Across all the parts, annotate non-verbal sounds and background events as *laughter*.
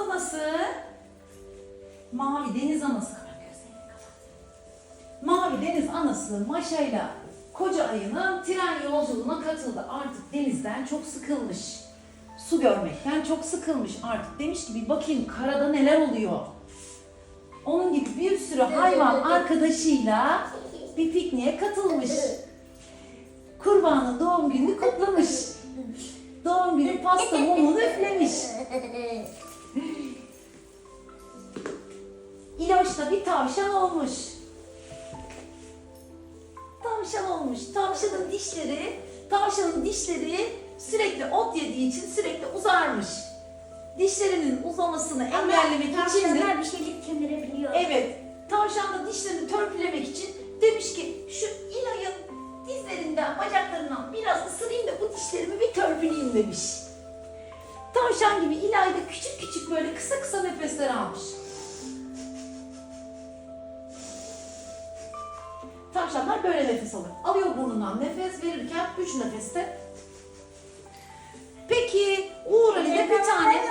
anası mavi deniz anası kara. Mavi deniz anası Maşa'yla koca ayının tren yolculuğuna katıldı. Artık denizden çok sıkılmış. Su görmekten çok sıkılmış artık. Demiş ki bir bakayım karada neler oluyor. Onun gibi bir sürü hayvan arkadaşıyla bir pikniğe katılmış. Kurbanın doğum gününü kutlamış. *laughs* Doğum günü pasta mumunu üflemiş. *laughs* İloş da bir tavşan olmuş. Tavşan olmuş. Tavşanın dişleri, tavşanın dişleri sürekli ot yediği için sürekli uzarmış. Dişlerinin uzamasını engellemek için de Tavşanlar bir şeylik kemirebiliyor. Evet, tavşan da dişlerini törpülemek için demiş ki şu İlay'ın dizlerinden, bacaklarından biraz ısırayım da bu dişlerimi bir törpüleyeyim demiş. Tavşan gibi İlay da küçük küçük böyle kısa kısa nefesler almış. Tavşanlar böyle nefes alır. Alıyor burnundan nefes verirken üç nefeste. Peki Uğur Ali'de bir tane.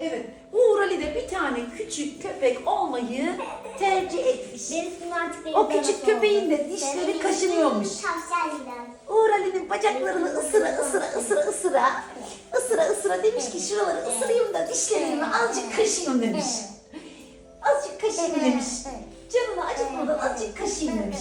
Evet, Uğur Ali de bir tane küçük köpek olmayı tercih etmiş. O küçük köpeğin de dişleri kaşınıyormuş. Uğur Ali'nin bacaklarını ısıra ısıra ısıra ısıra ısıra ısıra demiş ki şuraları ısırayım da dişlerimi azıcık kaşıyım demiş. Azıcık kaşıyım demiş. Canını acıtmadan azıcık kaşıyım demiş.